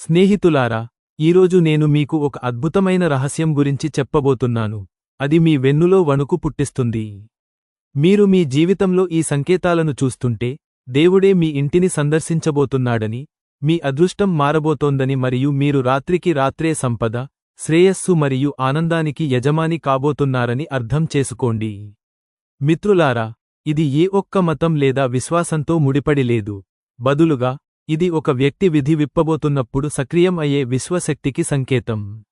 స్నేహితులారా ఈరోజు నేను మీకు ఒక అద్భుతమైన రహస్యం గురించి చెప్పబోతున్నాను. అది మీ వెన్నులో వణుకు పుట్టిస్తుంది. మీరు మీ జీవితంలో ఈ సంకేతాలను చూస్తుంటే దేవుడే మీ ఇంటిని సందర్శించబోతున్నాడని మీ అదృష్టం మారబోతోందని మరియు మీరు రాత్రికి రాత్రే సంపద శ్రేయస్సు మరియు ఆనందానికి యజమాని కాబోతున్నారని అర్థం చేసుకోండి. మిత్రులారా ఇది ఏ ఒక్క మతం లేదా విశ్వాసంతో ముడిపడి లేదు. బదులుగా ఇది ఒక వ్యక్తి విధి విప్పబోతున్నప్పుడు సక్రియం అయ్యే విశ్వశక్తికి సంకేతం.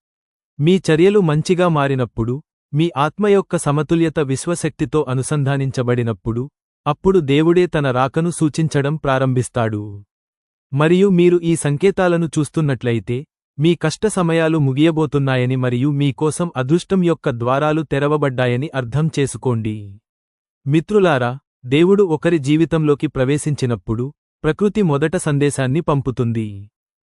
మీ చర్యలు మంచిగా మారినప్పుడు మీ ఆత్మ యొక్క సమతుల్యత విశ్వశక్తితో అనుసంధానించబడినప్పుడు అప్పుడు దేవుడే తన రాకను సూచించడం ప్రారంభిస్తాడు. మరియు మీరు ఈ సంకేతాలను చూస్తున్నట్లయితే మీ కష్ట సమయాలు ముగియబోతున్నాయని మరియు మీకోసం అదృష్టం యొక్క ద్వారాలు తెరవబడ్డాయని అర్థం చేసుకోండి. మిత్రులారా దేవుడు ఒకరి జీవితంలోకి ప్రవేశించినప్పుడు ప్రకృతి మొదట సందేశాన్ని పంపుతుంది.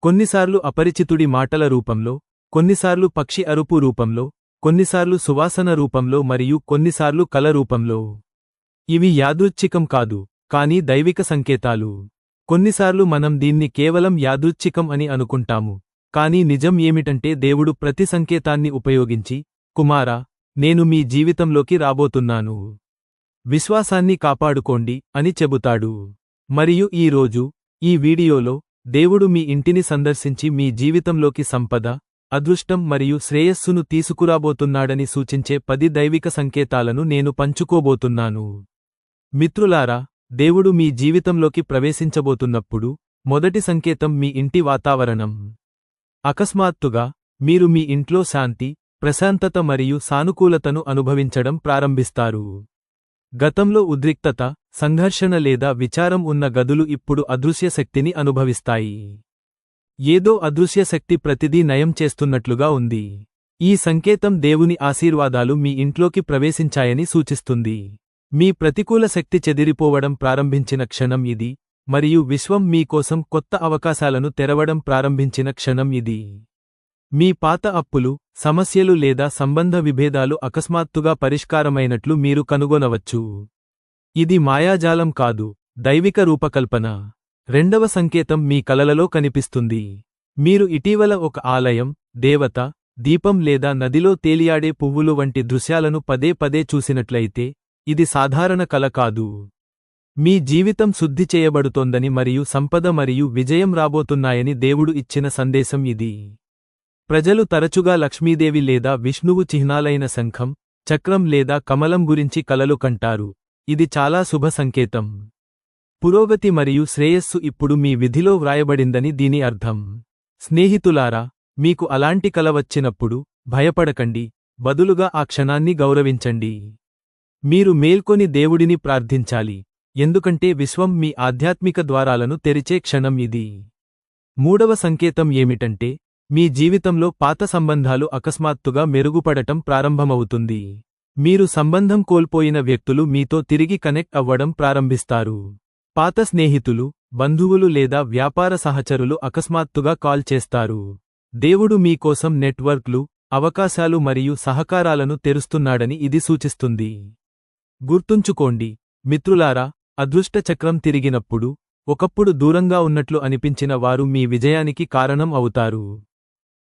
కొన్నిసార్లు అపరిచితుడి మాటల రూపంలో కొన్నిసార్లు పక్షి అరుపు రూపంలో కొన్నిసార్లు సువాసన రూపంలో మరియు కొన్నిసార్లు కల రూపంలో. ఇవి యాదృచ్ఛికం కాదు కానీ దైవిక సంకేతాలు. కొన్నిసార్లు మనం దీన్ని కేవలం యాదృచ్ఛికం అని అనుకుంటాము కానీ నిజం ఏమిటంటే దేవుడు ప్రతి సంకేతాన్ని ఉపయోగించి కుమారా నేను మీ జీవితంలోకి రాబోతున్నాను. విశ్వాసాన్ని కాపాడుకోండి అని చెబుతాడు. మరియు ఈ రోజు ఈ వీడియోలో దేవుడు మీ ఇంటిని సందర్శించి మీ జీవితంలోకి సంపద అదృష్టం మరియు శ్రేయస్సును తీసుకురాబోతున్నాడని సూచించే పది దైవిక సంకేతాలను నేను పంచుకోబోతున్నాను. మిత్రులారా దేవుడు మీ జీవితంలోకి ప్రవేశించబోతున్నప్పుడు మొదటి సంకేతం మీ ఇంటి వాతావరణం. అకస్మాత్తుగా మీరు మీ ఇంట్లో శాంతి ప్రశాంతత మరియు సానుకూలతను అనుభవించడం ప్రారంభిస్తారు. గతంలో ఉద్రిక్తత సంఘర్షణ లేదా విచారం ఉన్న గదులు ఇప్పుడు అదృశ్య శక్తిని అనుభవిస్తాయి. ఏదో అదృశ్య శక్తి ప్రతిదీ నయం చేస్తున్నట్లుగా ఉంది. ఈ సంకేతం దేవుని ఆశీర్వాదాలు మీ ఇంట్లోకి ప్రవేశించాయని సూచిస్తుంది. మీ ప్రతికూల శక్తి చెదిరిపోవడం ప్రారంభించిన క్షణం ఇది మరియు విశ్వం మీకోసం కొత్త అవకాశాలను తెరవడం ప్రారంభించిన క్షణం ఇది. మీ పాత అప్పులు సమస్యలు లేదా సంబంధ విభేదాలు అకస్మాత్తుగా పరిష్కారమైనట్లు మీరు కనుగొనవచ్చు. ఇది మాయాజాలం కాదు దైవిక రూపకల్పన. రెండవ సంకేతం మీ కలలలో కనిపిస్తుంది. మీరు ఇటీవల ఒక ఆలయం దేవత దీపం లేదా నదిలో తేలియాడే పువ్వులు వంటి దృశ్యాలను పదే పదే చూసినట్లయితే ఇది సాధారణ కల కాదు. మీ జీవితం శుద్ధి చేయబడుతోందని మరియు సంపద మరియు విజయం రాబోతున్నాయని దేవుడు ఇచ్చిన సందేశం ఇది. ప్రజలు తరచుగా లక్ష్మీదేవి లేదా విష్ణువు చిహ్నాలైన శంఖం చక్రం లేదా కమలం గురించి కలలు కంటారు. ఇది చాలా శుభ సంకేతం. పురోగతి మరియు శ్రేయస్సు ఇప్పుడు మీ విధిలో వ్రాయబడిందని దీని అర్థం. స్నేహితులారా మీకు అలాంటి కల వచ్చినప్పుడు భయపడకండి బదులుగా ఆ క్షణాన్ని గౌరవించండి. మీరు మేల్కొని దేవుడిని ప్రార్థించాలి ఎందుకంటే విశ్వం మీ ఆధ్యాత్మిక ద్వారాలను తెరిచే క్షణం ఇది. మూడవ సంకేతం ఏమిటంటే మీ జీవితంలో పాత సంబంధాలు అకస్మాత్తుగా మెరుగుపడటం ప్రారంభమవుతుంది. మీరు సంబంధం కోల్పోయిన వ్యక్తులు మీతో తిరిగి కనెక్ట్ అవ్వడం ప్రారంభిస్తారు. పాత స్నేహితులు బంధువులు లేదా వ్యాపార సహచరులు అకస్మాత్తుగా కాల్ చేస్తారు. దేవుడు మీకోసం నెట్వర్క్లు అవకాశాలు మరియు సహకారాలను తెరుస్తున్నాడని ఇది సూచిస్తుంది. గుర్తుంచుకోండి మిత్రులారా అదృష్ట చక్రం తిరిగినప్పుడు ఒకప్పుడు దూరంగా ఉన్నట్లు అనిపించిన వారు మీ విజయానికి కారణం అవుతారు.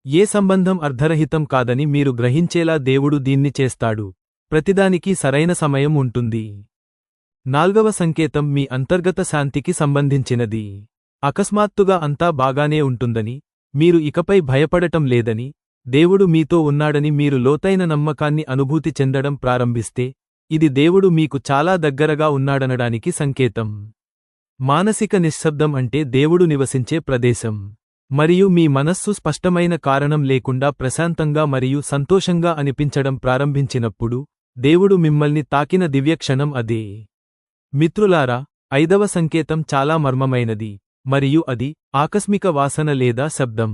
ఏ సంబంధం అర్ధరహితం కాదని మీరు గ్రహించేలా దేవుడు దీన్ని చేస్తాడు. ప్రతిదానికి సరైన సమయం ఉంటుంది. నాల్గవ సంకేతం మీ అంతర్గత శాంతికి సంబంధించినది. అకస్మాత్తుగా అంతా బాగానే ఉంటుందని మీరు ఇకపై భయపడటం లేదని దేవుడు మీతో ఉన్నాడని మీరు లోతైన నమ్మకాన్ని అనుభూతి చెందడం ప్రారంభిస్తే ఇది దేవుడు మీకు చాలా దగ్గరగా ఉన్నాడనడానికి సంకేతం. మానసిక నిశ్శబ్దం అంటే దేవుడు నివసించే ప్రదేశం. మరియు మీ మనస్సు స్పష్టమైన కారణం లేకుండా ప్రశాంతంగా మరియు సంతోషంగా అనిపించడం ప్రారంభించినప్పుడు దేవుడు మిమ్మల్ని తాకిన దివ్యక్షణం అదే. మిత్రులారా ఐదవ సంకేతం చాలా మర్మమైనది మరియు అది ఆకస్మిక వాసన లేదా శబ్దం.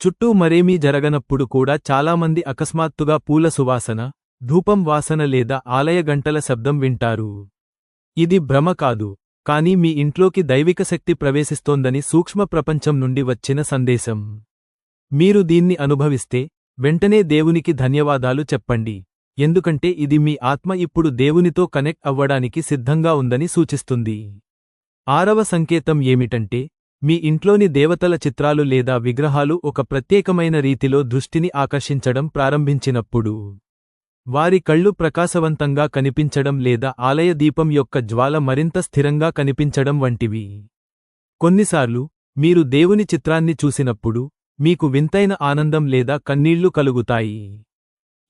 చుట్టూ మరేమీ జరగనప్పుడు కూడా చాలామంది అకస్మాత్తుగా పూల సువాసన ధూపం వాసన లేదా ఆలయ గంటల శబ్దం వింటారు. ఇది భ్రమ కాదు కానీ మీ ఇంట్లోకి దైవిక శక్తి ప్రవేశిస్తోందని సూక్ష్మ ప్రపంచం నుండి వచ్చిన సందేశం. మీరు దీన్ని అనుభవిస్తే వెంటనే దేవునికి ధన్యవాదాలు చెప్పండి. ఎందుకంటే ఇది మీ ఆత్మ ఇప్పుడు దేవునితో కనెక్ట్ అవ్వడానికి సిద్ధంగా ఉందని సూచిస్తుంది. ఆరవ సంకేతం ఏమిటంటే మీ ఇంట్లోని దేవతల చిత్రాలు లేదా విగ్రహాలు ఒక ప్రత్యేకమైన రీతిలో దృష్టిని ఆకర్షించడం ప్రారంభించినప్పుడు వారి కళ్ళు ప్రకాశవంతంగా కనిపించడం లేదా ఆలయ దీపం యొక్క జ్వాల మరింత స్థిరంగా కనిపించడం వంటివి. కొన్నిసార్లు మీరు దేవుని చిత్రాన్ని చూసినప్పుడు మీకు వింతైన ఆనందం లేదా కన్నీళ్ళు కలుగుతాయి.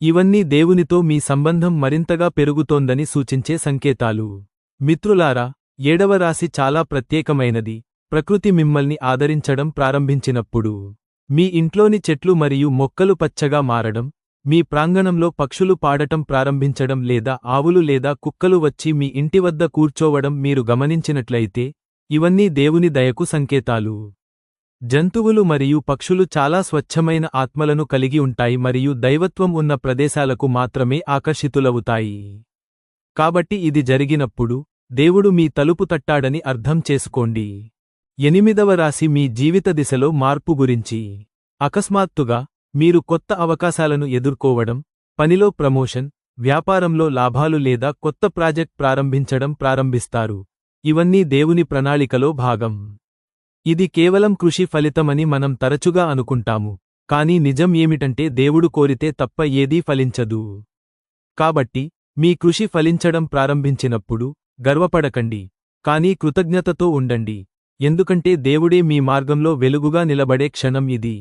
ఇవన్నీ దేవునితో మీ సంబంధం మరింతగా పెరుగుతోందని సూచించే సంకేతాలు. మిత్రులారా ఏడవ రాశి చాలా ప్రత్యేకమైనది. ప్రకృతి మిమ్మల్ని ఆదరించడం ప్రారంభించినప్పుడు మీ ఇంట్లోని చెట్లు మరియు మొక్కలు పచ్చగా మారడం మీ ప్రాంగణంలో పక్షులు పాడటం ప్రారంభించడం లేదా ఆవులు లేదా కుక్కలు వచ్చి మీ ఇంటి వద్ద కూర్చోవడం మీరు గమనించినట్లయితే ఇవన్నీ దేవుని దయకు సంకేతాలు. జంతువులు మరియు పక్షులు చాలా స్వచ్ఛమైన ఆత్మలను కలిగి ఉంటాయి మరియు దైవత్వం ఉన్న ప్రదేశాలకు మాత్రమే ఆకర్షితులవుతాయి. కాబట్టి ఇది జరిగినప్పుడు దేవుడు మీ తలుపు తట్టాడని అర్థం చేసుకోండి. ఎనిమిదవ రాశి మీ జీవిత దిశలో మార్పు గురించి. అకస్మాత్తుగా మీరు కొత్త అవకాశాలను ఎదుర్కోవడం పనిలో ప్రమోషన్ వ్యాపారంలో లాభాలు లేదా కొత్త ప్రాజెక్ట్ ప్రారంభించడం ప్రారంభిస్తారు. ఇవన్నీ దేవుని ప్రణాళికలో భాగం. ఇది కేవలం కృషి ఫలితమని మనం తరచుగా అనుకుంటాము. కానీ నిజం ఏమిటంటే దేవుడు కోరితే తప్ప ఏదీ ఫలించదు. కాబట్టి మీ కృషి ఫలించడం ప్రారంభించినప్పుడు గర్వపడకండి. కానీ కృతజ్ఞతతో ఉండండి. ఎందుకంటే దేవుడే మీ మార్గంలో వెలుగుగా నిలబడే క్షణం ఇది.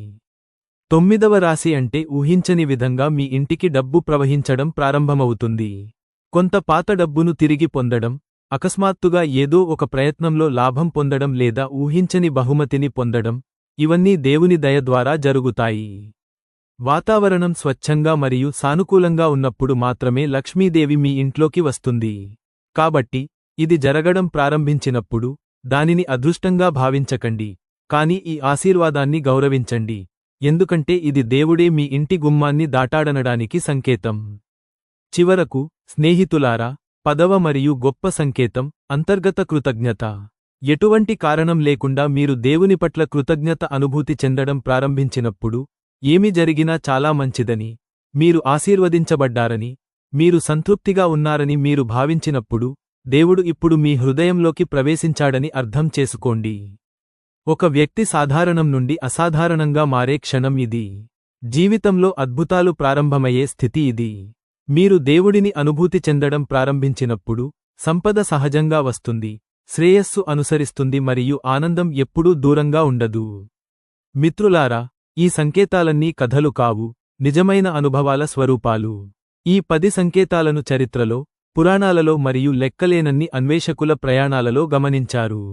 తొమ్మిదవ రాశి అంటే ఊహించని విధంగా మీ ఇంటికి డబ్బు ప్రవహించడం ప్రారంభమవుతుంది. కొంత పాత డబ్బును తిరిగి పొందడం అకస్మాత్తుగా ఏదో ఒక ప్రయత్నంలో లాభం పొందడం లేదా ఊహించని బహుమతిని పొందడం ఇవన్నీ దేవుని దయ ద్వారా జరుగుతాయి. వాతావరణం స్వచ్ఛంగా మరియు సానుకూలంగా ఉన్నప్పుడు మాత్రమే లక్ష్మీదేవి మీ ఇంట్లోకి వస్తుంది. కాబట్టి ఇది జరగడం ప్రారంభించినప్పుడు దానిని అదృష్టంగా భావించకండి కాని ఈ ఆశీర్వాదాన్ని గౌరవించండి. ఎందుకంటే ఇది దేవుడే మీ ఇంటి గుమ్మాన్ని దాటాడనడానికి సంకేతం. చివరకు స్నేహితులారా పదవ మరియు గొప్ప సంకేతం అంతర్గత కృతజ్ఞత. ఎటువంటి కారణం లేకుండా మీరు దేవుని పట్ల కృతజ్ఞత అనుభూతి చెందడం ప్రారంభించినప్పుడు ఏమి జరిగినా చాలా మంచిదని మీరు ఆశీర్వదించబడ్డారని మీరు సంతృప్తిగా ఉన్నారని మీరు భావించినప్పుడు దేవుడు ఇప్పుడు మీ హృదయంలోకి ప్రవేశించాడని అర్థం చేసుకోండి. ఒక వ్యక్తి సాధారణం నుండి అసాధారణంగా మారే క్షణం ఇది. జీవితంలో అద్భుతాలు ప్రారంభమయ్యే స్థితి ఇది. మీరు దేవుడిని అనుభూతి చెందడం ప్రారంభించినప్పుడు సంపద సహజంగా వస్తుంది శ్రేయస్సు అనుసరిస్తుంది మరియు ఆనందం ఎప్పుడూ దూరంగా ఉండదు. మిత్రులారా ఈ సంకేతాలన్నీ కథలు కావు నిజమైన అనుభవాల స్వరూపాలు. ఈ పది సంకేతాలను చరిత్రలో పురాణాలలో మరియు లెక్కలేనన్ని అన్వేషకుల ప్రయాణాలలో గమనించారు.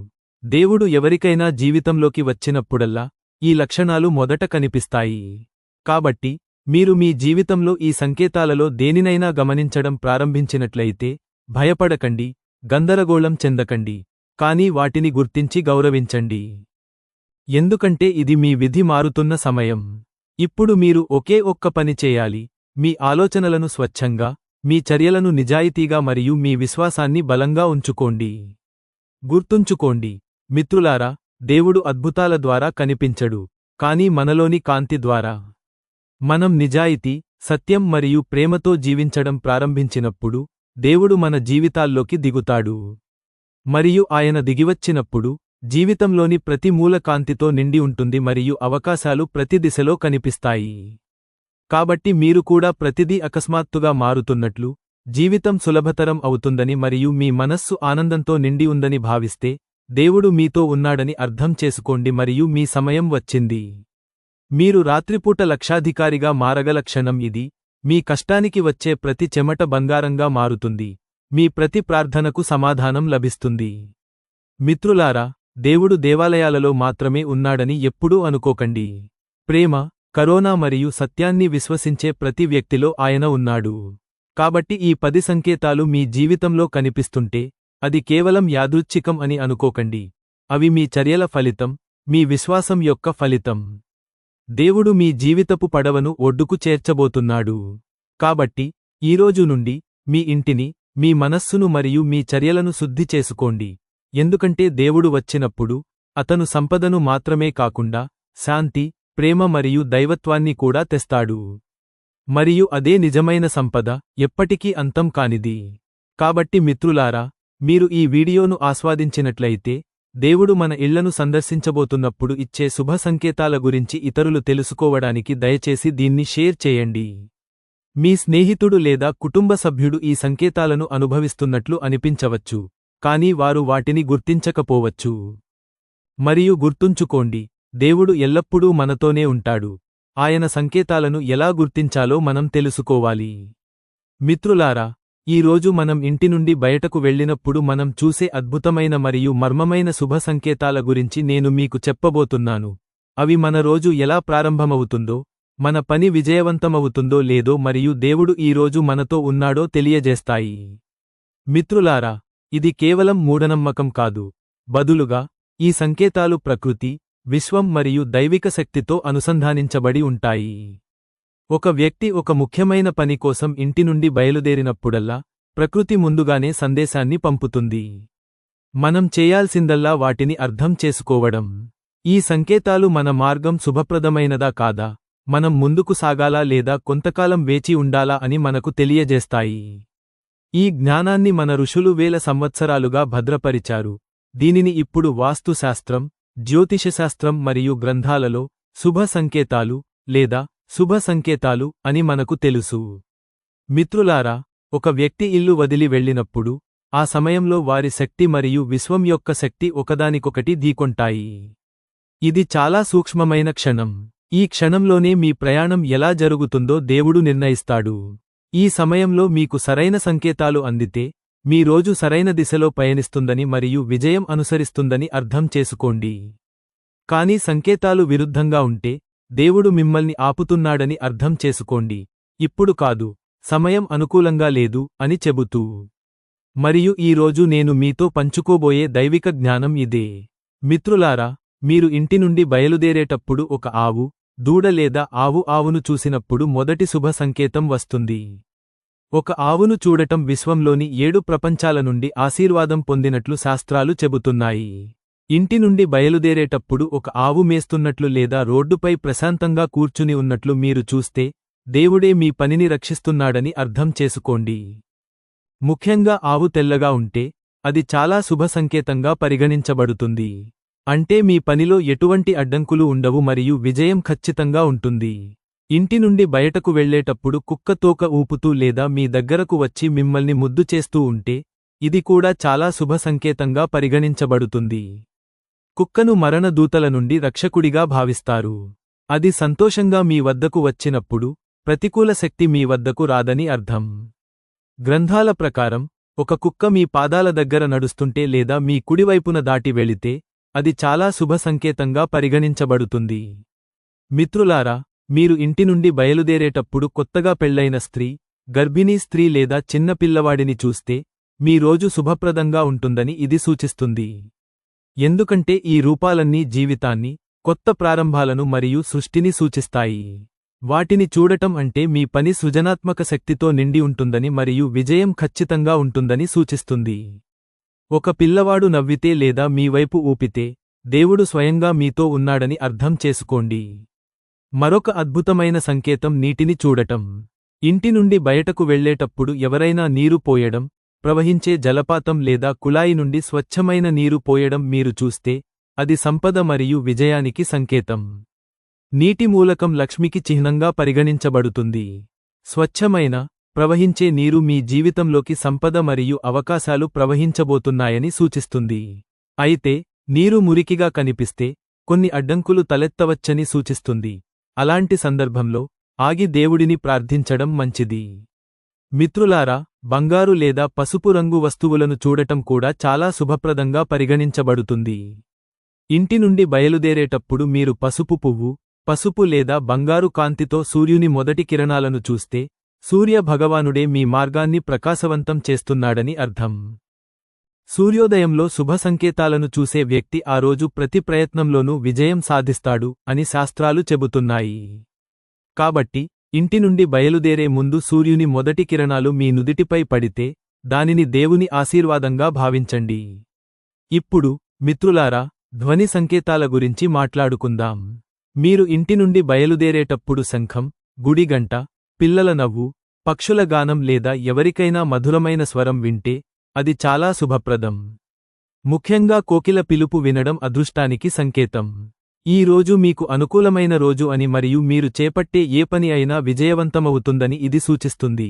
దేవుడు ఎవరికైనా జీవితంలోకి వచ్చినప్పుడల్లా ఈ లక్షణాలు మొదట కనిపిస్తాయి. కాబట్టి మీరు మీ జీవితంలో ఈ సంకేతాలలో దేనినైనా గమనించడం ప్రారంభించినట్లయితే భయపడకండి గందరగోళం చెందకండి కానీ వాటిని గుర్తించి గౌరవించండి. ఎందుకంటే ఇది మీ విధి మారుతున్న సమయం. ఇప్పుడు మీరు ఒకే ఒక్క పని చేయాలి మీ ఆలోచనలను స్వచ్ఛంగా మీ చర్యలను నిజాయితీగా మరియు మీ విశ్వాసాన్ని బలంగా ఉంచుకోండి. గుర్తుంచుకోండి మిత్రులారా దేవుడు అద్భుతాల ద్వారా కనిపించడు కానీ మనలోని కాంతి ద్వారా. మనం నిజాయితీ సత్యం మరియు ప్రేమతో జీవించడం ప్రారంభించినప్పుడు దేవుడు మన జీవితాల్లోకి దిగుతాడు. మరియు ఆయన దిగివచ్చినప్పుడు జీవితంలోని ప్రతి మూల కాంతితో నిండి ఉంటుంది మరియు అవకాశాలు ప్రతి దిశలో కనిపిస్తాయి. కాబట్టి మీరు కూడా ప్రతిదీ అకస్మాత్తుగా మారుతున్నట్లు జీవితం సులభతరం అవుతుందని మరియు మీ మనస్సు ఆనందంతో నిండి ఉందని భావిస్తే దేవుడు మీతో ఉన్నాడని అర్థం చేసుకోండి మరియు మీ సమయం వచ్చింది. మీరు రాత్రిపూట లక్షాధికారిగా మారగల క్షణం ఇది. మీ కష్టానికి వచ్చే ప్రతి చెమట బంగారంగా మారుతుంది. మీ ప్రతి ప్రార్థనకు సమాధానం లభిస్తుంది. మిత్రులారా దేవుడు దేవాలయాలలో మాత్రమే ఉన్నాడని ఎప్పుడూ అనుకోకండి. ప్రేమ కరోనా మరియు సత్యాన్ని విశ్వసించే ప్రతి వ్యక్తిలో ఆయన ఉన్నాడు. కాబట్టి ఈ పది సంకేతాలు మీ జీవితంలో కనిపిస్తుంటే అది కేవలం యాదృచ్ఛికం అని అనుకోకండి. అవి మీ చర్యల ఫలితం మీ విశ్వాసం యొక్క ఫలితం. దేవుడు మీ జీవితపు పడవను ఒడ్డుకు చేర్చబోతున్నాడు. కాబట్టి ఈరోజు నుండి మీ ఇంటిని మీ మనస్సును మరియు మీ చర్యలను శుద్ధి చేసుకోండి. ఎందుకంటే దేవుడు వచ్చినప్పుడు అతను సంపదను మాత్రమే కాకుండా శాంతి ప్రేమ మరియు దైవత్వాన్ని కూడా తెస్తాడు. మరియు అదే నిజమైన సంపద ఎప్పటికీ అంతం కానిది. కాబట్టి మిత్రులారా మీరు ఈ వీడియోను ఆస్వాదించినట్లయితే దేవుడు మన ఇళ్ళను సందర్శించబోతున్నప్పుడు ఇచ్చే శుభ సంకేతాల గురించి ఇతరులు తెలుసుకోవడానికి దయచేసి దీన్ని షేర్ చేయండి. మీ స్నేహితుడు లేదా కుటుంబ సభ్యుడు ఈ సంకేతాలను అనుభవిస్తున్నట్లు అనిపించవచ్చు కానీ వారు వాటిని గుర్తించకపోవచ్చు. మరియు గుర్తుంచుకోండి దేవుడు ఎల్లప్పుడూ మనతోనే ఉంటాడు. ఆయన సంకేతాలను ఎలా గుర్తించాలో మనం తెలుసుకోవాలి. మిత్రులారా ఈ రోజు మనం ఇంటి నుండి బయటకు వెళ్ళినప్పుడు మనం చూసే అద్భుతమైన మరియు మర్మమైన శుభ సంకేతాల గురించి నేను మీకు చెప్పబోతున్నాను. అవి మన రోజు ఎలా ప్రారంభమవుతుందో మన పని విజయవంతమవుతుందో లేదో మరియు దేవుడు ఈ రోజు మనతో ఉన్నాడో తెలియజేస్తాయి. మిత్రులారా ఇది కేవలం మూఢనమ్మకం కాదు. బదులుగా ఈ సంకేతాలు ప్రకృతి విశ్వం మరియు దైవిక శక్తితో అనుసంధానించబడి ఉంటాయి. ఒక వ్యక్తి ఒక ముఖ్యమైన పని కోసం ఇంటి నుండి బయలుదేరినప్పుడల్లా ప్రకృతి ముందుగానే సందేశాన్ని పంపుతుంది. మనం చేయాల్సిందల్లా వాటిని అర్థం చేసుకోవడం. ఈ సంకేతాలు మన మార్గం శుభప్రదమైనదా కాదా? మనం ముందుకు సాగాలా లేదా కొంతకాలం వేచి ఉండాలా అని మనకు తెలియజేస్తాయి. ఈ జ్ఞానాన్ని మన ఋషులు వేల సంవత్సరాలుగా భద్రపరిచారు. దీనిని ఇప్పుడు వాస్తుశాస్త్రం జ్యోతిషశాస్త్రం మరియు గ్రంథాలలో శుభ సంకేతాలు లేదా శుభ సంకేతాలు అని మనకు తెలుసు. మిత్రులారా ఒక వ్యక్తి ఇల్లు వదిలి వెళ్ళినప్పుడు ఆ సమయంలో వారి శక్తి మరియు విశ్వం యొక్క శక్తి ఒకదానికొకటి ఢీకొంటాయి. ఇది చాలా సూక్ష్మమైన క్షణం. ఈ క్షణంలోనే మీ ప్రయాణం ఎలా జరుగుతుందో దేవుడు నిర్ణయిస్తాడు. ఈ సమయంలో మీకు సరైన సంకేతాలు అందితే మీ రోజు సరైన దిశలో పయనిస్తుందని మరియు విజయం అనుసరిస్తుందని అర్థం చేసుకోండి. కానీ సంకేతాలు విరుద్ధంగా ఉంటే దేవుడు మిమ్మల్ని ఆపుతున్నాడని అర్థం చేసుకోండి. ఇప్పుడు కాదు సమయం అనుకూలంగా లేదు అని చెబుతూ. మరియు ఈరోజు నేను మీతో పంచుకోబోయే దైవిక జ్ఞానం ఇదే. మిత్రులారా మీరు ఇంటి నుండి బయలుదేరేటప్పుడు ఒక ఆవు దూడ లేదా ఆవు ఆవును చూసినప్పుడు మొదటి శుభ సంకేతం వస్తుంది. ఒక ఆవును చూడటం విశ్వంలోని ఏడు ప్రపంచాల నుండి ఆశీర్వాదం పొందినట్లు శాస్త్రాలు చెబుతున్నాయి. ఇంటి నుండి బయలుదేరేటప్పుడు ఒక ఆవు మేస్తున్నట్లు లేదా రోడ్డుపై ప్రశాంతంగా కూర్చుని ఉన్నట్లు మీరు చూస్తే దేవుడే మీ పనిని రక్షిస్తున్నాడని అర్థం చేసుకోండి. ముఖ్యంగా ఆవు తెల్లగా ఉంటే అది చాలా శుభ సంకేతంగా పరిగణించబడుతుంది. అంటే మీ పనిలో ఎటువంటి అడ్డంకులు ఉండవు మరియు విజయం ఖచ్చితంగా ఉంటుంది. ఇంటి నుండి బయటకు వెళ్ళేటప్పుడు కుక్కతోక ఊపుతూ లేదా మీ దగ్గరకు వచ్చి మిమ్మల్ని ముద్దు చేస్తూ ఉంటే ఇది కూడా చాలా శుభ సంకేతంగా పరిగణించబడుతుంది. కుక్కను మరణదూతల నుండి రక్షకుడిగా భావిస్తారు. అది సంతోషంగా మీ వద్దకు వచ్చినప్పుడు ప్రతికూల శక్తి మీ వద్దకు రాదని అర్థం. గ్రంథాల ప్రకారం ఒక కుక్క మీ పాదాల దగ్గర నడుస్తుంటే లేదా మీ కుడివైపున దాటి వెళితే అది చాలా శుభ సంకేతంగా పరిగణించబడుతుంది. మిత్రులారా మీరు ఇంటి నుండి బయలుదేరేటప్పుడు కొత్తగా పెళ్ళైన స్త్రీ గర్భిణీ స్త్రీ లేదా చిన్న పిల్లవాడిని చూస్తే మీ రోజు శుభప్రదంగా ఉంటుందని ఇది సూచిస్తుంది. ఎందుకంటే ఈ రూపాలన్నీ జీవితాన్ని కొత్త ప్రారంభాలను మరియు సృష్టిని సూచిస్తాయి. వాటిని చూడటం అంటే మీ పని సృజనాత్మక శక్తితో నిండి ఉంటుందని మరియు విజయం ఖచ్చితంగా ఉంటుందని సూచిస్తుంది. ఒక పిల్లవాడు నవ్వితే లేదా మీ వైపు ఊపితే దేవుడు స్వయంగా మీతో ఉన్నాడని అర్థం చేసుకోండి. మరొక అద్భుతమైన సంకేతం నీటిని చూడటం. ఇంటి నుండి బయటకు వెళ్ళేటప్పుడు ఎవరైనా నీరు పోయడం ప్రవహించే జలపాతం లేదా కుళాయి నుండి స్వచ్ఛమైన నీరు పోయడం మీరు చూస్తే అది సంపద మరియు విజయానికి సంకేతం. నీటి మూలకం లక్ష్మికి చిహ్నంగా పరిగణించబడుతుంది. స్వచ్ఛమైన ప్రవహించే నీరు మీ జీవితంలోకి సంపద మరియు అవకాశాలు ప్రవహించబోతున్నాయని సూచిస్తుంది. అయితే నీరు మురికిగా కనిపిస్తే కొన్ని అడ్డంకులు తలెత్తవచ్చని సూచిస్తుంది. అలాంటి సందర్భంలో ఆగి దేవుడిని ప్రార్థించడం మంచిది. మిత్రులారా బంగారు లేదా పసుపు రంగు వస్తువులను చూడటం కూడా చాలా శుభప్రదంగా పరిగణించబడుతుంది. ఇంటి నుండి బయలుదేరేటప్పుడు మీరు పసుపు పువ్వు పసుపు లేదా బంగారు కాంతితో సూర్యుని మొదటి కిరణాలను చూస్తే సూర్య భగవానుడే మీ మార్గాన్ని ప్రకాశవంతం చేస్తున్నాడని అర్థం. సూర్యోదయంలో శుభ సంకేతాలను చూసే వ్యక్తి ఆ రోజు ప్రతి ప్రయత్నంలోనూ విజయం సాధిస్తాడు అని శాస్త్రాలు చెబుతున్నాయి. కాబట్టి ఇంటి నుండి బయలుదేరే ముందు సూర్యుని మొదటి కిరణాలు మీ నుదిటిపై పడితే దానిని దేవుని ఆశీర్వాదంగా భావించండి. ఇప్పుడు మిత్రులారా ధ్వని సంకేతాల గురించి మాట్లాడుకుందాం. మీరు ఇంటి నుండి బయలుదేరేటప్పుడు శంఖం గుడిగంట పిల్లల నవ్వు పక్షుల గానం లేదా ఎవరికైనా మధురమైన స్వరం వింటే అది చాలా శుభప్రదం. ముఖ్యంగా కోకిల పిలుపు వినడం అదృష్టానికి సంకేతం. ఈ రోజు మీకు అనుకూలమైన రోజు అని మరియు మీరు చేపట్టే ఏ పని అయినా విజయవంతమవుతుందని ఇది సూచిస్తుంది.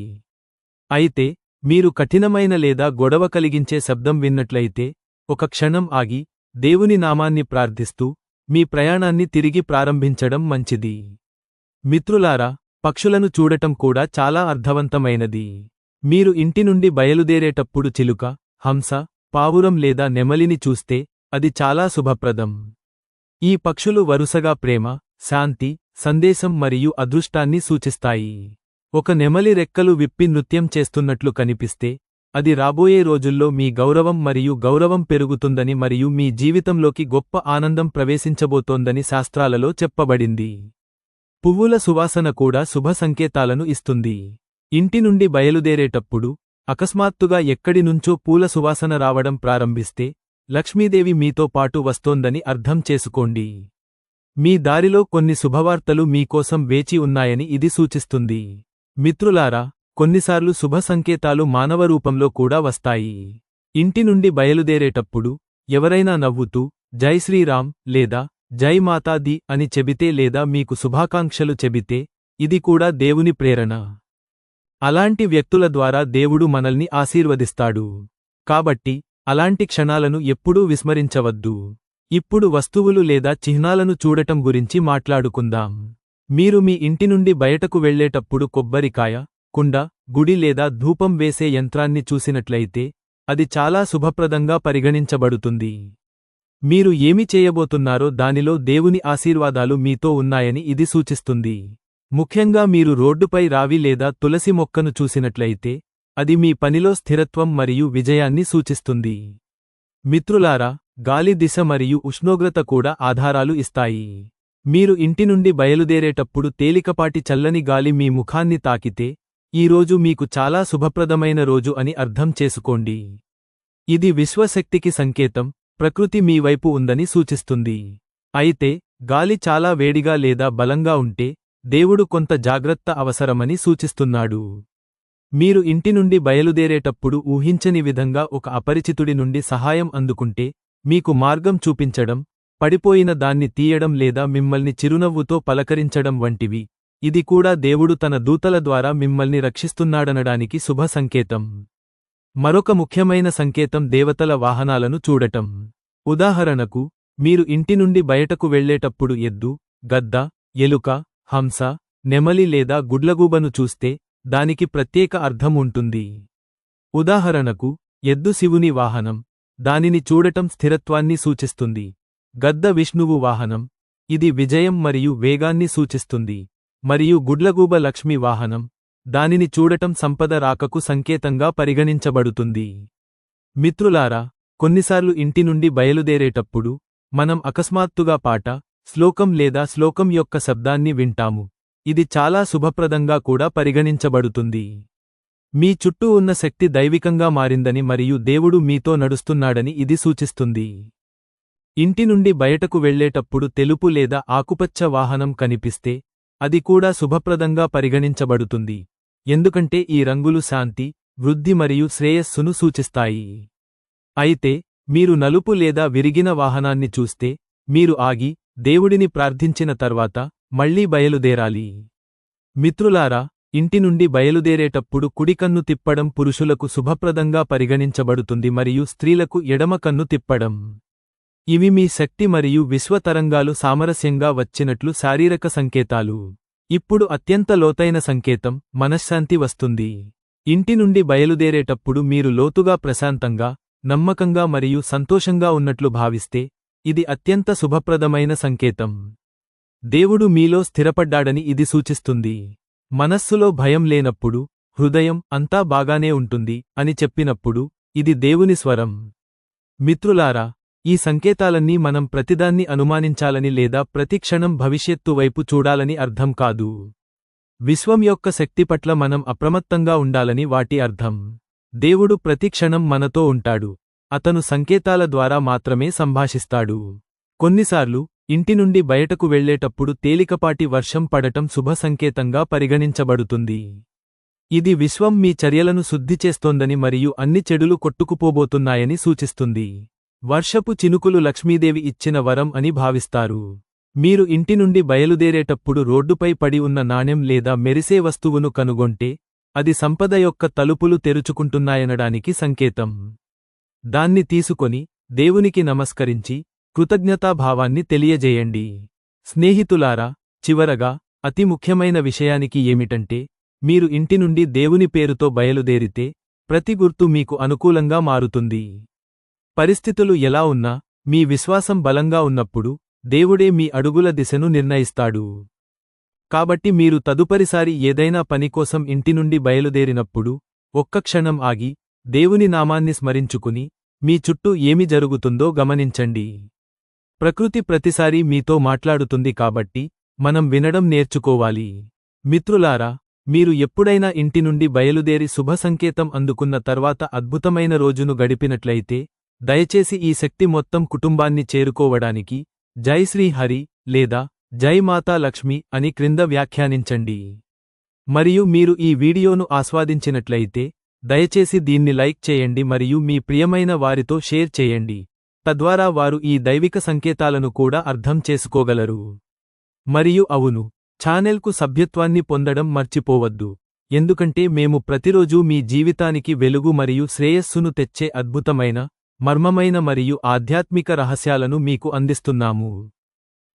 అయితే మీరు కఠినమైన లేదా గొడవ కలిగించే శబ్దం విన్నట్లయితే ఒక క్షణం ఆగి దేవుని నామాన్ని ప్రార్థిస్తూ మీ ప్రయాణాన్ని తిరిగి ప్రారంభించడం మంచిది. మిత్రులారా పక్షులను చూడటం కూడా చాలా అర్థవంతమైనది. మీరు ఇంటి నుండి బయలుదేరేటప్పుడు చిలుక హంస పావురం లేదా నెమలిని చూస్తే అది చాలా శుభప్రదం. ఈ పక్షులు వరుసగా ప్రేమ శాంతి సందేశం మరియు అదృష్టాన్ని సూచిస్తాయి. ఒక నెమలి రెక్కలు విప్పి నృత్యం చేస్తున్నట్లు కనిపిస్తే అది రాబోయే రోజుల్లో మీ గౌరవం మరియు గౌరవం పెరుగుతుందని మరియు మీ జీవితంలోకి గొప్ప ఆనందం ప్రవేశించబోతోందని శాస్త్రాలలో చెప్పబడింది. పువ్వుల సువాసన కూడా శుభ సంకేతాలను ఇస్తుంది. ఇంటి నుండి బయలుదేరేటప్పుడు అకస్మాత్తుగా ఎక్కడి నుంచో పూల సువాసన రావడం ప్రారంభిస్తే లక్ష్మీదేవి మీతో పాటు వస్తోందని అర్థం చేసుకోండి. మీ దారిలో కొన్ని శుభవార్తలు మీకోసం వేచి ఉన్నాయని ఇది సూచిస్తుంది. మిత్రులారా కొన్నిసార్లు శుభ సంకేతాలు మానవ రూపంలో కూడా వస్తాయి. ఇంటి నుండి బయలుదేరేటప్పుడు ఎవరైనా నవ్వుతూ జై శ్రీరామ్ లేదా జై మాతాది అని చెబితే లేదా మీకు శుభాకాంక్షలు చెబితే ఇది కూడా దేవుని ప్రేరణ. అలాంటి వ్యక్తుల ద్వారా దేవుడు మనల్ని ఆశీర్వదిస్తాడు. కాబట్టి అలాంటి క్షణాలను ఎప్పుడూ విస్మరించవద్దు. ఇప్పుడు వస్తువులు లేదా చిహ్నాలను చూడటం గురించి మాట్లాడుకుందాం. మీరు మీ ఇంటి నుండి బయటకు వెళ్ళేటప్పుడు కొబ్బరికాయ కుండ గుడి లేదా ధూపం వేసే యంత్రాన్ని చూసినట్లయితే అది చాలా శుభప్రదంగా పరిగణించబడుతుంది. మీరు ఏమి చేయబోతున్నారో దానిలో దేవుని ఆశీర్వాదాలు మీతో ఉన్నాయని ఇది సూచిస్తుంది. ముఖ్యంగా మీరు రోడ్డుపై రావి లేదా తులసి మొక్కను చూసినట్లయితే అది మీ పనిలో స్థిరత్వం మరియు విజయాన్ని సూచిస్తుంది. మిత్రులారా గాలి దిశ మరియు ఉష్ణోగ్రత కూడా ఆధారాలు ఇస్తాయి. మీరు ఇంటి నుండి బయలుదేరేటప్పుడు తేలికపాటి చల్లని గాలి మీ ముఖాన్ని తాకితే ఈరోజు మీకు చాలా శుభప్రదమైన రోజు అని అర్థం చేసుకోండి. ఇది విశ్వశక్తికి సంకేతం ప్రకృతి మీ వైపు ఉందని సూచిస్తుంది. అయితే గాలి చాలా వేడిగా లేదా బలంగా ఉంటే దేవుడు కొంత జాగ్రత్త అవసరమని సూచిస్తున్నాడు. మీరు ఇంటి నుండి బయలుదేరేటప్పుడు ఊహించని విధంగా ఒక అపరిచితుడి నుండి సహాయం అందుకుంటే మీకు మార్గం చూపించడం పడిపోయిన దాన్ని తీయడం లేదా మిమ్మల్ని చిరునవ్వుతో పలకరించడం వంటివి. ఇది కూడా దేవుడు తన దూతల ద్వారా మిమ్మల్ని రక్షిస్తున్నాడనడానికి శుభ సంకేతం. మరొక ముఖ్యమైన సంకేతం దేవతల వాహనాలను చూడటం. ఉదాహరణకు మీరు ఇంటి నుండి బయటకు వెళ్ళేటప్పుడు ఎద్దు గద్ద ఎలుక హంస నెమలి లేదా గుడ్లగూబను చూస్తే దానికి ప్రత్యేక అర్థం ఉంటుంది. ఉదాహరణకు ఎద్దు శివుని వాహనం దానిని చూడటం స్థిరత్వాన్ని సూచిస్తుంది. గద్ద విష్ణువు వాహనం ఇది విజయం మరియు వేగాన్ని సూచిస్తుంది. మరియు గుడ్లగూబ లక్ష్మి వాహనం దానిని చూడటం సంపద రాకకు సంకేతంగా పరిగణించబడుతుంది. మిత్రులారా కొన్నిసార్లు ఇంటి నుండి బయలుదేరేటప్పుడు మనం అకస్మాత్తుగా పాట శ్లోకం లేదా శ్లోకం యొక్క శబ్దాన్ని వింటాము. ఇది చాలా శుభప్రదంగా కూడా పరిగణించబడుతుంది. మీ చుట్టూ ఉన్న శక్తి దైవికంగా మారిందని మరియు దేవుడు మీతో నడుస్తున్నాడని ఇది సూచిస్తుంది. ఇంటి నుండి బయటకు వెళ్ళేటప్పుడు తెలుపు లేదా ఆకుపచ్చ వాహనం కనిపిస్తే అది కూడా శుభప్రదంగా పరిగణించబడుతుంది. ఎందుకంటే ఈ రంగులు శాంతి వృద్ధి మరియు శ్రేయస్సును సూచిస్తాయి. అయితే మీరు నలుపు లేదా విరిగిన వాహనాన్ని చూస్తే మీరు ఆగి దేవుడిని ప్రార్థించిన తర్వాత మళ్ళీ బయలుదేరాలి. మిత్రులారా ఇంటి నుండి బయలుదేరేటప్పుడు కుడికన్ను తిప్పడం పురుషులకు శుభప్రదంగా పరిగణించబడుతుంది మరియు స్త్రీలకు ఎడమ కన్ను తిప్పడం. ఇవి మీ శక్తి మరియు విశ్వతరంగాలు సామరస్యంగా వచ్చినట్లు శారీరక సంకేతాలు. ఇప్పుడు అత్యంత లోతైన సంకేతం మనశ్శాంతి వస్తుంది. ఇంటి నుండి బయలుదేరేటప్పుడు మీరు లోతుగా ప్రశాంతంగా నమ్మకంగా మరియు సంతోషంగా ఉన్నట్లు భావిస్తే ఇది అత్యంత శుభప్రదమైన సంకేతం. దేవుడు మీలో స్థిరపడ్డాడని ఇది సూచిస్తుంది. మనస్సులో భయం లేనప్పుడు హృదయం అంతా బాగానే ఉంటుంది అని చెప్పినప్పుడు ఇది దేవుని స్వరం. మిత్రులారా ఈ సంకేతాలన్నీ మనం ప్రతిదాన్ని అనుమానించాలని లేదా ప్రతిక్షణం భవిష్యత్తు వైపు చూడాలని అర్థం కాదు. విశ్వం యొక్క శక్తి పట్ల మనం అప్రమత్తంగా ఉండాలని వాటి అర్థం. దేవుడు ప్రతిక్షణం మనతో ఉంటాడు. అతను సంకేతాల ద్వారా మాత్రమే సంభాషిస్తాడు. కొన్నిసార్లు ఇంటి నుండి బయటకు వెళ్ళేటప్పుడు తేలికపాటి వర్షం పడటం శుభ సంకేతంగా పరిగణించబడుతుంది. ఇది విశ్వం మీ చర్యలను శుద్ధి చేస్తోందని మరియు అన్ని చెడులు కొట్టుకుపోబోతున్నాయని సూచిస్తుంది. వర్షపు చినుకులు లక్ష్మీదేవి ఇచ్చిన వరం అని భావిస్తారు. మీరు ఇంటి నుండి బయలుదేరేటప్పుడు రోడ్డుపై పడి ఉన్న నాణెం లేదా మెరిసే వస్తువును కనుగొంటే అది సంపద యొక్క తలుపులు తెరుచుకుంటున్నాయనడానికి సంకేతం. దాన్ని తీసుకొని దేవునికి నమస్కరించి కృతజ్ఞతాభావాన్ని తెలియజేయండి. స్నేహితులారా చివరగా అతి ముఖ్యమైన విషయానికి ఏమిటంటే మీరు ఇంటి నుండి దేవుని పేరుతో బయలుదేరితే ప్రతి గుర్తు మీకు అనుకూలంగా మారుతుంది. పరిస్థితులు ఎలా ఉన్నా మీ విశ్వాసం బలంగా ఉన్నప్పుడు దేవుడే మీ అడుగుల దిశను నిర్ణయిస్తాడు. కాబట్టి మీరు తదుపరిసారి ఏదైనా పని కోసం ఇంటి నుండి బయలుదేరినప్పుడు ఒక్క క్షణం ఆగి దేవుని నామాన్ని స్మరించుకుని మీ చుట్టూ ఏమి జరుగుతుందో గమనించండి. ప్రకృతి ప్రతిసారీ మీతో మాట్లాడుతుంది కాబట్టి మనం వినడం నేర్చుకోవాలి. మిత్రులారా మీరు ఎప్పుడైనా ఇంటి నుండి బయలుదేరి శుభ సంకేతం అందుకున్న తర్వాత అద్భుతమైన రోజును గడిపినట్లయితే దయచేసి ఈ శక్తి మొత్తం కుటుంబాన్ని చేరుకోవడానికి జై శ్రీ హరి లేదా జై మాతా లక్ష్మి అని క్రింద వ్యాఖ్యానించండి. మరియు మీరు ఈ వీడియోను ఆస్వాదించినట్లయితే దయచేసి దీన్ని లైక్ చేయండి మరియు మీ ప్రియమైన వారితో షేర్ చేయండి. తద్వారా వారు ఈ దైవిక సంకేతాలను కూడా అర్థం చేసుకోగలరు. మరియు అవును ఛానెల్కు సభ్యత్వాన్ని పొందడం మర్చిపోవద్దు. ఎందుకంటే మేము ప్రతిరోజూ మీ జీవితానికి వెలుగు మరియు శ్రేయస్సును తెచ్చే అద్భుతమైన మర్మమైన మరియు ఆధ్యాత్మిక రహస్యాలను మీకు అందిస్తున్నాము.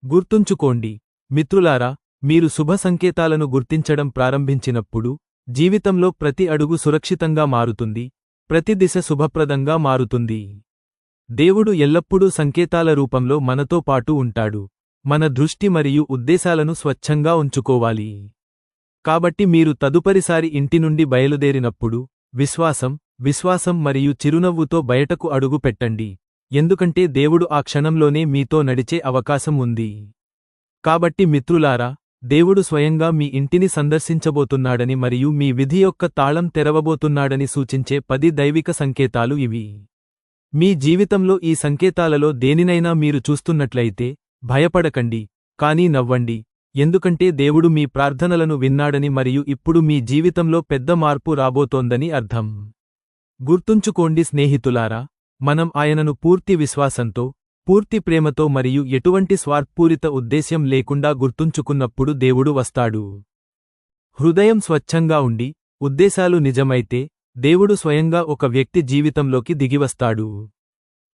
గుర్తుంచుకోండి మిత్రులారా మీరు శుభ సంకేతాలను గుర్తించడం ప్రారంభించినప్పుడు జీవితంలో ప్రతి అడుగు సురక్షితంగా మారుతుంది ప్రతి దిశ శుభప్రదంగా మారుతుంది. దేవుడు ఎల్లప్పుడూ సంకేతాల రూపంలో మనతో పాటు ఉంటాడు. మన దృష్టి మరియు ఉద్దేశాలను స్వచ్ఛంగా ఉంచుకోవాలి. కాబట్టి మీరు తదుపరిసారి ఇంటి నుండి బయలుదేరినప్పుడు విశ్వాసం విశ్వాసం మరియు చిరునవ్వుతో బయటకు అడుగు పెట్టండి. ఎందుకంటే దేవుడు ఆ క్షణంలోనే మీతో నడిచే అవకాశం ఉంది. కాబట్టి మిత్రులారా దేవుడు స్వయంగా మీ ఇంటిని సందర్శించబోతున్నాడని మరియు మీ విధి యొక్క తాళం తెరవబోతున్నాడని సూచించే పది దైవిక సంకేతాలు ఇవి. మీ జీవితంలో ఈ సంకేతాలలో దేనినైనా మీరు చూస్తున్నట్లయితే భయపడకండి కానీ నవ్వండి. ఎందుకంటే దేవుడు మీ ప్రార్థనలను విన్నాడని మరియు ఇప్పుడు మీ జీవితంలో పెద్ద మార్పు రాబోతోందని అర్థం. గుర్తుంచుకోండి స్నేహితులారా మనం ఆయనను పూర్తి విశ్వాసంతో పూర్తి ప్రేమతో మరియు ఎటువంటి స్వార్థపూరిత ఉద్దేశ్యం లేకుండా గుర్తుంచుకున్నప్పుడు దేవుడు వస్తాడు. హృదయం స్వచ్ఛంగా ఉండి ఉద్దేశాలు నిజమైతే దేవుడు స్వయంగా ఒక వ్యక్తి జీవితంలోకి దిగివస్తాడు.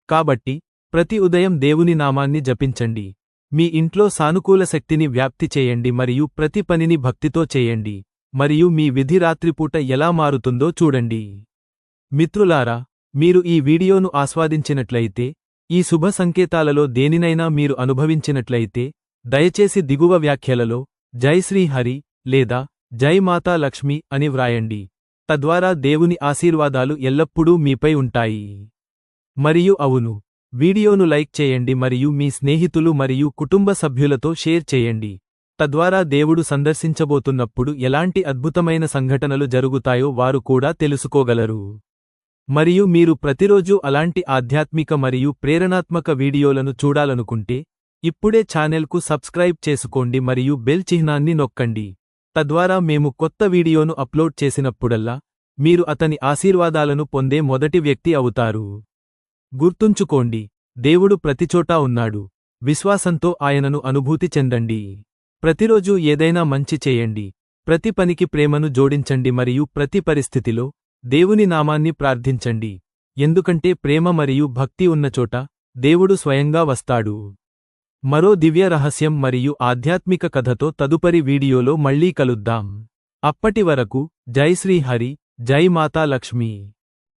కాబట్టి ప్రతి ఉదయం దేవుని నామాన్ని జపించండి. మీ ఇంట్లో సానుకూల శక్తిని వ్యాప్తి చేయండి మరియు ప్రతి పనిని భక్తితో చేయండి. మరియు మీ విధి రాత్రిపూట ఎలా మారుతుందో చూడండి. మిత్రులారా మీరు ఈ వీడియోను ఆస్వాదించినట్లయితే ఈ శుభ సంకేతాలలో దేనినైనా మీరు అనుభవించినట్లయితే దయచేసి దిగువ వ్యాఖ్యలలో జై శ్రీ హరి లేదా జై మాతా లక్ష్మి అని వ్రాయండి. తద్వారా దేవుని ఆశీర్వాదాలు ఎల్లప్పుడూ మీపై ఉంటాయి. మరియు అవును వీడియోను లైక్ చేయండి మరియు మీ స్నేహితులు మరియు కుటుంబ సభ్యులతో షేర్ చేయండి. తద్వారా దేవుడు సందర్శించబోతున్నప్పుడు ఎలాంటి అద్భుతమైన సంఘటనలు జరుగుతాయో వారు కూడా తెలుసుకోగలరు. మరియు మీరు ప్రతిరోజూ అలాంటి ఆధ్యాత్మిక మరియు ప్రేరణాత్మక వీడియోలను చూడాలనుకుంటే ఇప్పుడే ఛానెల్కు సబ్స్క్రైబ్ చేసుకోండి మరియు బెల్ చిహ్నాన్ని నొక్కండి. తద్వారా మేము కొత్త వీడియోను అప్లోడ్ చేసినప్పుడల్లా మీరు అతని ఆశీర్వాదాలను పొందే మొదటి వ్యక్తి అవుతారు. గుర్తుంచుకోండి దేవుడు ప్రతిచోటా ఉన్నాడు. విశ్వాసంతో ఆయనను అనుభూతి చెందండి. ప్రతిరోజూ ఏదైనా మంచి చేయండి. ప్రతి పనికి ప్రేమను జోడించండి మరియు ప్రతి పరిస్థితిలో దేవుని నామాన్ని ప్రార్థించండి. ఎందుకంటే ప్రేమ మరియు భక్తి ఉన్నచోట దేవుడు స్వయంగా వస్తాడు. మరో దివ్య రహస్యం మరియు ఆధ్యాత్మిక కథతో తదుపరి వీడియోలో మళ్ళీ కలుద్దాం. అప్పటి వరకు జై శ్రీహరి జై మాతా లక్ష్మీ.